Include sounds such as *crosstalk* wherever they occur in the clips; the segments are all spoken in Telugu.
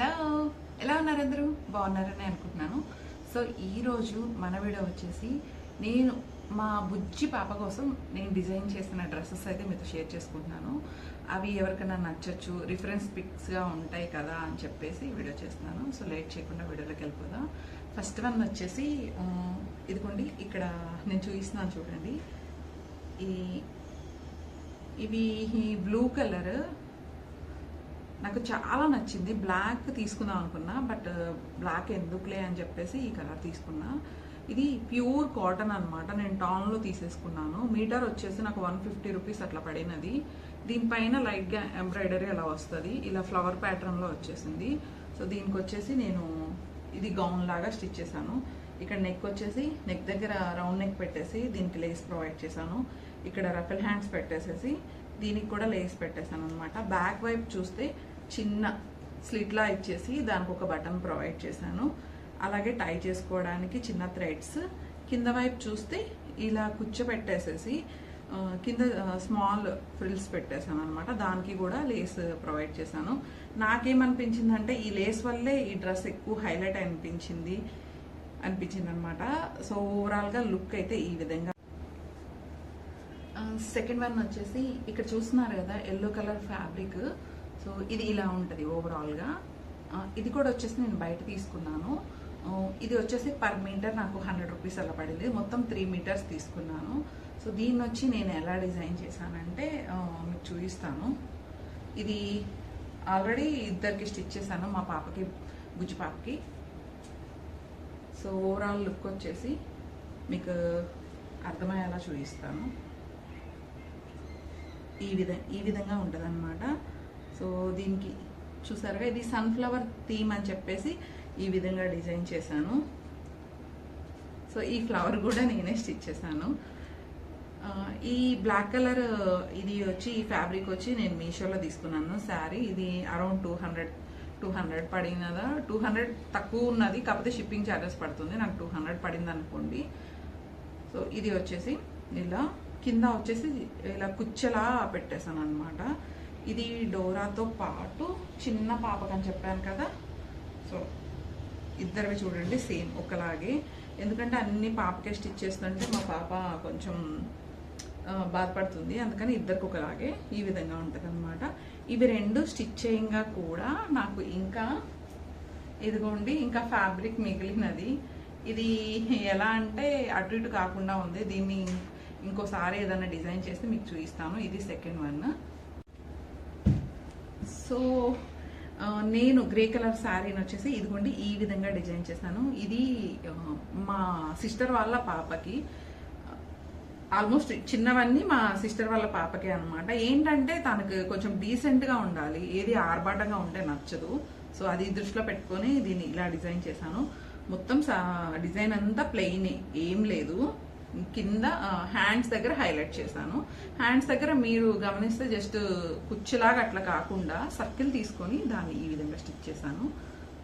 హలో. ఎలా ఉన్నారు అందరూ? బాగున్నారని అనుకుంటున్నాను. సో ఈరోజు మన వీడియో వచ్చేసి నేను మా బుజ్జి పాప కోసం నేను డిజైన్ చేసిన డ్రెస్సెస్ అయితే మీతో షేర్ చేసుకుంటున్నాను. అవి ఎవరికైనా నచ్చచ్చు రిఫరెన్స్ పిక్స్గా ఉంటాయి కదా అని చెప్పేసి వీడియో చేస్తున్నాను. సో లేట్ చేయకుండా వీడియోలోకి వెళ్ళిపోదాం. ఫస్ట్ వన్ వచ్చేసి ఇదిగోండి ఇక్కడ నేను చూపిస్తున్నాను చూడండి. ఈ ఇవి బ్లూ కలర్ నాకు చాలా నచ్చింది. బ్లాక్ తీసుకుందాం అనుకున్నా బట్ బ్లాక్ uh, ఎందుకులే అని చెప్పేసి ఈ కలర్ తీసుకున్నా. ఇది ప్యూర్ కాటన్ అన్నమాట. నేను టాన్లో తీసేసుకున్నాను. మీటర్ వచ్చేసి నాకు వన్ ఫిఫ్టీ రూపీస్ అట్లా పడినది. దీనిపైన లైట్గా ఎంబ్రాయిడరీ అలా వస్తుంది. ఇలా ఫ్లవర్ ప్యాటర్న్లో వచ్చేసింది. సో దీనికి వచ్చేసి నేను ఇది గౌన్ లాగా స్టిచ్ చేశాను. ఇక్కడ నెక్ వచ్చేసి నెక్ దగ్గర రౌండ్ నెక్ పెట్టేసి దీనికి లేస్ ప్రొవైడ్ చేశాను. ఇక్కడ రఫెల్ హ్యాండ్స్ పెట్టేసేసి దీనికి కూడా లేస్ పెట్టేశాను అనమాట బ్యాక్ వైపు చూస్తే చిన్న స్లిట్లా ఇచ్చేసి దానికి ఒక బటన్ ప్రొవైడ్ చేశాను. అలాగే టై చేసుకోవడానికి చిన్న థ్రెడ్స్ కింద వైపు చూస్తే ఇలా కూర్చోబెట్టేసేసి కింద స్మాల్ ఫ్రిల్స్ పెట్టేశాను అనమాట దానికి కూడా లేస్ ప్రొవైడ్ చేశాను. నాకేమనిపించిందంటే ఈ లేస్ వల్లే ఈ డ్రెస్ ఎక్కువ హైలైట్ అనిపించింది. అనిపించింది అనమాట సో ఓవరాల్గా లుక్ అయితే ఈ విధంగా. సెకండ్ వన్ వచ్చేసి ఇక్కడ చూస్తున్నారు కదా ఎల్లో కలర్ ఫ్యాబ్రిక్ సో ఇది ఇలా ఉంటుంది ఓవరాల్గా ఇది కూడా వచ్చేసి నేను బయట తీసుకున్నాను. ఇది వచ్చేసి పర్ మీటర్ నాకు హండ్రెడ్ రూపీస్ అలా పడింది. మొత్తం త్రీ మీటర్స్ తీసుకున్నాను. సో దీన్ని వచ్చి నేను ఎలా డిజైన్ చేశానంటే మీకు చూపిస్తాను. ఇది ఆల్రెడీ ఇద్దరికి స్టిచ్ చేశాను మా పాపకి బుజ్జి పాపకి. సో ఓవరాల్ లుక్ వచ్చేసి మీకు అర్థమయ్యేలా చూపిస్తాను. ఈ విధ ఈ విధంగా ఉంటుందన్నమాట. సో దీనికి చూసారుగా ఇది సన్ఫ్లవర్ థీమ్ అని చెప్పేసి ఈ విధంగా డిజైన్ చేశాను. సో ఈ ఫ్లవర్ కూడా నేనే స్టిచ్ చేశాను. ఈ బ్లాక్ కలర్ ఇది వచ్చి ఈ ఫ్యాబ్రిక్ వచ్చి నేను మీషోలో తీసుకున్నాను. శారీ ఇది around two hundred two hundred పడినదా two hundred తక్కువ ఉన్నది కాకపోతే షిప్పింగ్ ఛార్జెస్ పడుతుంది. నాకు టూ హండ్రెడ్ పడింది అనుకోండి. సో ఇది వచ్చేసి ఇలా కింద వచ్చేసి ఇలా కుచ్చెలా పెట్టేశాను అనమాట ఇది డోరాతో పాటు చిన్న పాపకని చెప్పాను కదా. సో ఇద్దరివి చూడండి సేమ్ ఒకలాగే. ఎందుకంటే అన్ని పాపకే స్టిచ్ చేస్తుంటే మా పాప కొంచెం బాధపడుతుంది. అందుకని ఇద్దరికి ఒకలాగే ఈ విధంగా ఉంటుంది అనమాట ఇవి రెండు స్టిచ్ చేయంగా కూడా నాకు ఇంకా ఇదిగోండి ఇంకా ఫ్యాబ్రిక్ మిగిలినది. ఇది ఎలా అంటే అటు ఇటు కాకుండా ఉంది. దీన్ని ఇంకోసారి ఏదైనా డిజైన్ చేస్తే మీకు చూపిస్తాను. ఇది సెకండ్ వన్. సో నేను గ్రే కలర్ శారీని వచ్చేసి ఇదిగోండి ఈ విధంగా డిజైన్ చేశాను. ఇది మా సిస్టర్ వాళ్ళ పాపకి ఆల్మోస్ట్ చిన్నవన్నీ మా సిస్టర్ వాళ్ళ పాపకే అనమాట ఏంటంటే తనకు కొంచెం డీసెంట్గా ఉండాలి. ఏది ఆర్భాటంగా ఉంటే నచ్చదు. సో అది దృష్టిలో పెట్టుకొని దీన్ని ఇలా డిజైన్ చేశాను. మొత్తం డిజైన్ అంతా ప్లెయిన్. ఏం లేదు. కింద హ్యాండ్స్ దగ్గర హైలైట్ చేశాను. హ్యాండ్స్ దగ్గర మీరు గమనిస్తే జస్ట్ కుచ్చులాగా అట్లా కాకుండా సర్కిల్ తీసుకొని దాన్ని ఈ విధంగా స్టిచ్ చేశాను.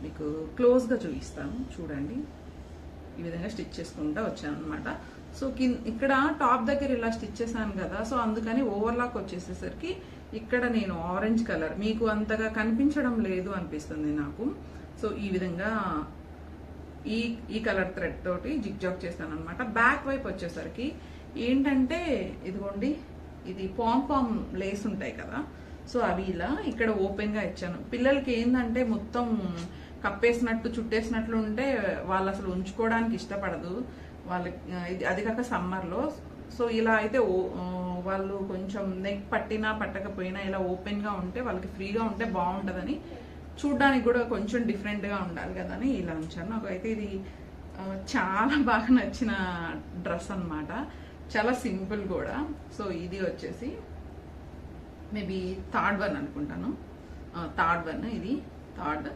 మీకు క్లోజ్గా చూపిస్తాను. చూడండి. ఈ విధంగా స్టిచ్ చేసుకుంటా వచ్చాను అనమాట సో కింద ఇక్కడ టాప్ దగ్గర ఇలా స్టిచ్ చేశాను కదా సో అందుకని ఓవర్లాక్ వచ్చేసేసరికి ఇక్కడ నేను ఆరెంజ్ కలర్ మీకు అంతగా కనిపించడం లేదు అనిపిస్తుంది నాకు. సో ఈ విధంగా ఈ ఈ కలర్ థ్రెడ్ తోటి జిగ్ జాగ్ చేస్తాను అనమాట బ్యాక్ వైపు వచ్చేసరికి ఏంటంటే ఇదిగోండి ఇది పామ్ పామ్ లేస్ ఉంటాయి కదా సో అవి ఇలా ఇక్కడ ఓపెన్గా ఇచ్చాను. పిల్లలకి ఏంటంటే మొత్తం కప్పేసినట్టు చుట్టేసినట్లు ఉంటే వాళ్ళు అసలు ఉంచుకోవడానికి ఇష్టపడదు. వాళ్ళకి ఇది అది కాక సమ్మర్లో. సో ఇలా అయితే ఓ- వాళ్ళు కొంచెం నెక్ పట్టినా పట్టకపోయినా ఇలా ఓపెన్గా ఉంటే వాళ్ళకి ఫ్రీగా ఉంటే బాగుంటుందని చూడ్డానికి కూడా కొంచెం డిఫరెంట్గా ఉండాలి కదా అని ఇలా ఉంచాను నాకైతే ఇది చాలా *laughs* బాగా నచ్చిన డ్రెస్ అన్నమాట. చాలా సింపుల్ కూడా. సో ఇది వచ్చేసి మేబీ థర్డ్ వన్ అనుకుంటాను. థర్డ్ వన్ ఇది థర్డ్.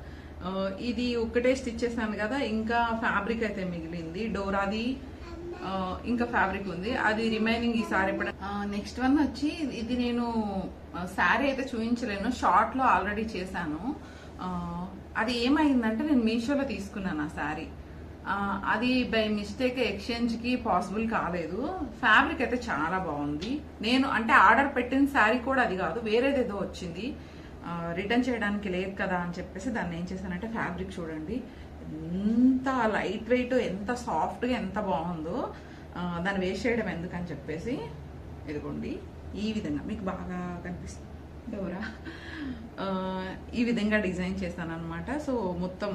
ఇది ఒక్కటే స్టిచ్ చేశాను కదా ఇంకా ఫ్యాబ్రిక్ అయితే మిగిలింది. డోరాది ఇంకా ఫ్యాబ్రిక్ ఉంది. అది రిమైనింగ్ ఈ సారీ ఇప్పుడు నెక్స్ట్ వన్ వచ్చి ఇది నేను శారీ అయితే చూపించలేను షార్ట్లో ఆల్రెడీ చేశాను. అది ఏమైందంటే నేను మీషోలో తీసుకున్నాను ఆ శారీ అది బై మిస్టేక్ ఎక్స్చేంజ్కి పాసిబుల్ కాలేదు. ఫ్యాబ్రిక్ అయితే చాలా బాగుంది. నేను అంటే ఆర్డర్ పెట్టిన శారీ కూడా అది కాదు వేరేదేదో వచ్చింది. రిటర్న్ చేయడానికి లేదు కదా అని చెప్పేసి దాన్ని ఏం చేశానంటే ఫ్యాబ్రిక్ చూడండి. ఎంత లైట్ వెయిట్ ఎంత సాఫ్ట్గా ఎంత బాగుందో దాన్ని వేస్ట్ చేయడం ఎందుకని చెప్పేసి ఇదిగోండి ఈ విధంగా మీకు బాగా కనిపిస్తుంది ఎవరా ఈ విధంగా డిజైన్ చేశాను అనమాట సో మొత్తం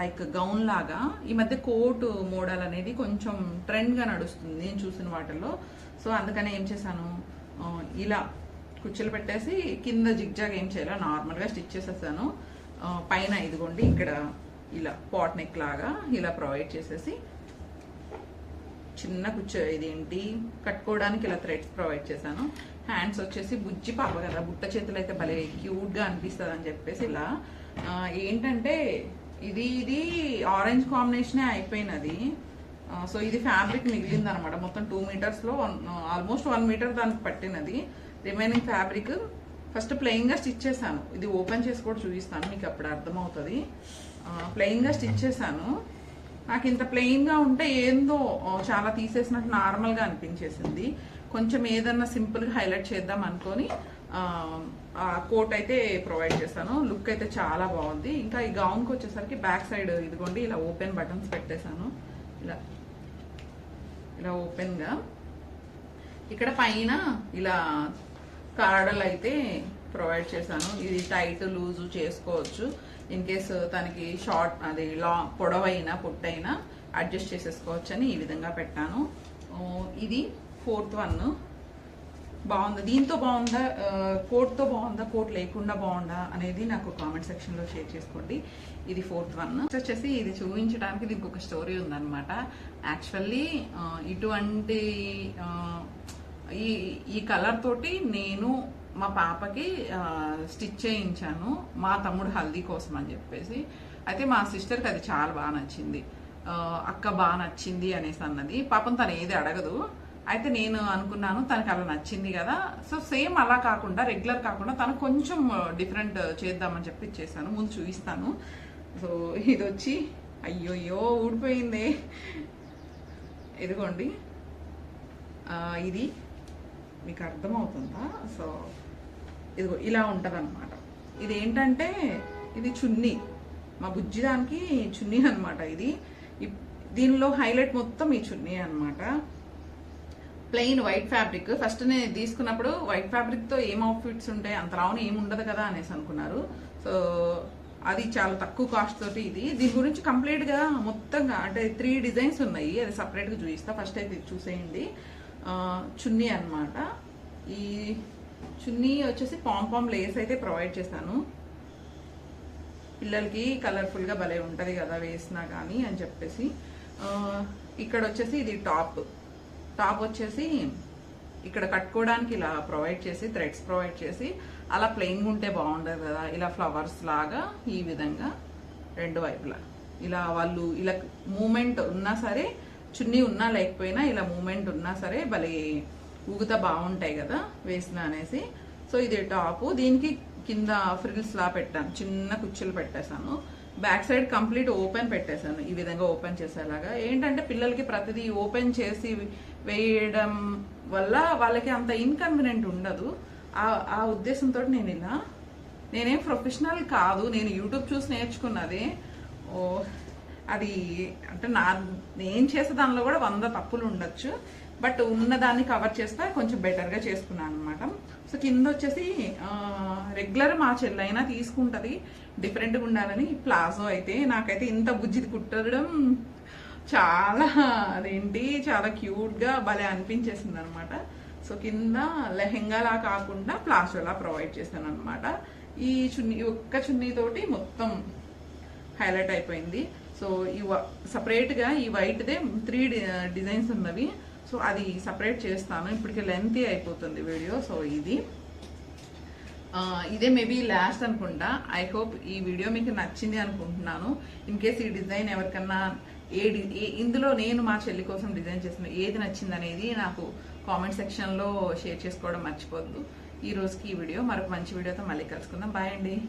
లైక్ గౌన్ లాగా. ఈ మధ్య కోట్ మోడల్ అనేది కొంచెం ట్రెండ్గా నడుస్తుంది నేను చూసిన వాటిల్లో. సో అందుకనే ఏం చేశాను? ఇలా కుచ్చులు పెట్టేసి కింద జిగ్జాగ్ ఏం చేయాలా నార్మల్గా స్టిచ్ చేసేసాను. పైన ఇదిగోండి ఇక్కడ ఇలా పాట్ నెక్ లాగా ఇలా ప్రొవైడ్ చేసేసి చిన్న కుచ్చు ఇదేంటి కట్టుకోవడానికి ఇలా థ్రెడ్స్ ప్రొవైడ్ చేశాను. హ్యాండ్స్ వచ్చేసి బుజ్జి పాప కదా బుట్ట చేతులు అయితే భలే క్యూట్గా అనిపిస్తుంది అని చెప్పేసి ఇలా ఏంటంటే ఇది ఇది ఆరెంజ్ కాంబినేషనే అయిపోయినది. సో ఇది ఫ్యాబ్రిక్ మిగిలింది అనమాట మొత్తం టూ మీటర్స్లో ఆల్మోస్ట్ వన్ మీటర్ దానికి పట్టినది. రిమైనింగ్ ఫ్యాబ్రిక్ ఫస్ట్ ప్లెయిన్గా స్టిచ్ చేశాను. ఇది ఓపెన్ చేసి కూడా చూపిస్తాను మీకు అప్పుడు అర్థమవుతుంది. ప్లెయిన్గా స్టిచ్ చేశాను. నాకు ఇంత ప్లెయిన్గా ఉంటే ఏందో చాలా తీసేసినట్టు నార్మల్గా అనిపించేసింది. కొంచెం ఏదన్నా సింపుల్గా హైలైట్ చేద్దాం అనుకొని ఆ, కోట్ అయితే ప్రొవైడ్ చేశాను. లుక్ అయితే చాలా బాగుంది. ఇంకా ఈ గౌన్కి వచ్చేసరికి బ్యాక్ సైడ్ ఇదిగోండి ఇలా ఓపెన్ బటన్స్ పెట్టేశాను. ఇలా ఇలా ఓపెన్గా ఇక్కడ పైన ఇలా కార్డల్ అయితే ప్రొవైడ్ చేశాను. ఇది టైట్ లూజ్ చేసుకోవచ్చు. ఇన్ కేస్ తనకి షార్ట్ అది లాంగ్ పొడవైనా పొట్టైనా అడ్జస్ట్ చేసేసుకోవచ్చు అని ఈ విధంగా పెట్టాను. ఇది ఫోర్త్ వన్. బాగుందా? దీంతో బాగుందా? కోట్తో బాగుందా? కోట్ లేకుండా బాగుందా? అనేది నాకు కామెంట్ సెక్షన్లో షేర్ చేసుకోండి. ఇది ఫోర్త్ వన్. వచ్చేసి ఇది చూపించడానికి దీనికి ఒక స్టోరీ ఉందన్నమాట. యాక్చువల్లీ ఇటువంటి ఈ ఈ కలర్ తోటి నేను మా పాపకి స్టిచ్ చేయించాను. మా తమ్ముడు హల్దీ కోసం అని చెప్పేసి. అయితే మా సిస్టర్కి అది చాలా బాగా నచ్చింది. అక్క బాగా నచ్చింది అనేసి అన్నది. పాపం తను ఏది అడగదు. అయితే నేను అనుకున్నాను తనకి అలా నచ్చింది కదా. సో సేమ్ అలా కాకుండా రెగ్యులర్ కాకుండా తను కొంచెం డిఫరెంట్ చేద్దామని చెప్పి చేశాను ముందు చూపిస్తాను సో ఇది వచ్చి అయ్యోయ్యో ఊడిపోయింది. ఇదిగోండి. ఇది. మీకు అర్థమవుతుందా? సో ఇదిగో ఇలా ఉంటుందన్నమాట. ఇది ఏంటంటే ఇది చున్నీ. మా బుజ్జి దానికి చున్నీ అనమాట ఇది. దీనిలో హైలైట్ మొత్తం ఈ చున్నీ అనమాట ప్లెయిన్ వైట్ ఫ్యాబ్రిక్. ఫస్ట్ నేను తీసుకున్నప్పుడు వైట్ ఫ్యాబ్రిక్తో ఏం అవుట్ఫిట్స్ ఉంటాయి అంత రావును ఏమి ఉండదు కదా అనేసి అనుకున్నారు. సో అది చాలా తక్కువ కాస్ట్ తోటి ఇది. దీని గురించి కంప్లీట్గా మొత్తంగా అంటే త్రీ డిజైన్స్ ఉన్నాయి. అది సపరేట్గా చూపిస్తా. ఫస్ట్ అయితే చూసేయండి. చున్నీ అన్నమాట. ఈ చున్నీ వచ్చేసి పాంపామ్ లేస్ అయితే ప్రొవైడ్ చేశాను పిల్లలకి కలర్ఫుల్గా భలే ఉంటుంది కదా వేసినా కానీ అని చెప్పేసి. ఇక్కడ వచ్చేసి ఇది టాప్. టాప్ వచ్చేసి ఇక్కడ కట్టుకోవడానికి ఇలా ప్రొవైడ్ చేసి థ్రెడ్స్ ప్రొవైడ్ చేసి అలా ప్లెయిన్గా ఉంటే బాగుండదు కదా. ఇలా ఫ్లవర్స్ లాగా ఈ విధంగా రెండు వైపులా. ఇలా వాళ్ళు ఇలా మూమెంట్ ఉన్నా సరే చున్నీ ఉన్నా లేకపోయినా ఇలా మూమెంట్ ఉన్నా సరే భలే ఊగుతా బాగుంటాయి కదా వేసిన అనేసి. సో ఇది టాపు. దీనికి కింద ఫ్రిల్స్లా పెట్టాను. చిన్న కుచ్చులు పెట్టేశాను. బ్యాక్ సైడ్ కంప్లీట్ ఓపెన్ పెట్టేశాను. ఈ విధంగా ఓపెన్ చేసేలాగా. ఏంటంటే పిల్లలకి ప్రతిదీ ఓపెన్ చేసి వేయడం వల్ల వాళ్ళకి అంత ఇన్కన్వీనియంట్ ఉండదు. ఆ ఆ ఉద్దేశంతో నేను ఇలా నేనేం ప్రొఫెషనల్ కాదు. నేను యూట్యూబ్ చూసి నేర్చుకున్నది. ఓ అది అంటే నా నేను చేసే దానిలో కూడా వంద తప్పులు ఉండొచ్చు. బట్ ఉన్నదాన్ని కవర్ చేస్తే కొంచెం బెటర్గా చేసుకున్నాను అనమాట సో కింద వచ్చేసి రెగ్యులర్ మా చెల్లైనా తీసుకుంటుంది. డిఫరెంట్గా ఉండాలని ప్లాజో అయితే నాకైతే ఇంత బుజ్జిది కుట్టడం చాలా అదేంటి చాలా క్యూట్గా భలే అనిపించేసింది అనమాట సో కింద లెహెంగాలా కాకుండా ప్లాజోలా ప్రొవైడ్ చేశాను అనమాట ఈ చున్నీ ఒక్క చున్నీతోటి మొత్తం హైలైట్ అయిపోయింది. సో ఈ సపరేట్గా ఈ వైట్ దే త్రీ డిజైన్స్ ఉన్నవి. సో అది సపరేట్ చేస్తాను. ఇప్పటికి లెంతీ అయిపోతుంది వీడియో. సో ఇది. ఇదే మేబీ లాస్ట్ అనుకుంటా. ఐ హోప్ ఈ వీడియో మీకు నచ్చింది అనుకుంటున్నాను. ఇన్ కేస్ ఈ డిజైన్ ఎవరికన్నా ఏ డి- ఏ- ఇందులో నేను మా చెల్లి కోసం డిజైన్ చేసిన ఏది నచ్చింది అనేది నాకు కామెంట్ సెక్షన్లో షేర్ చేసుకోవడం మర్చిపోద్దు ఈ రోజుకి ఈ వీడియో. మరొక మంచి వీడియోతో మళ్ళీ కలుసుకుందాం. బాయ్ అండి.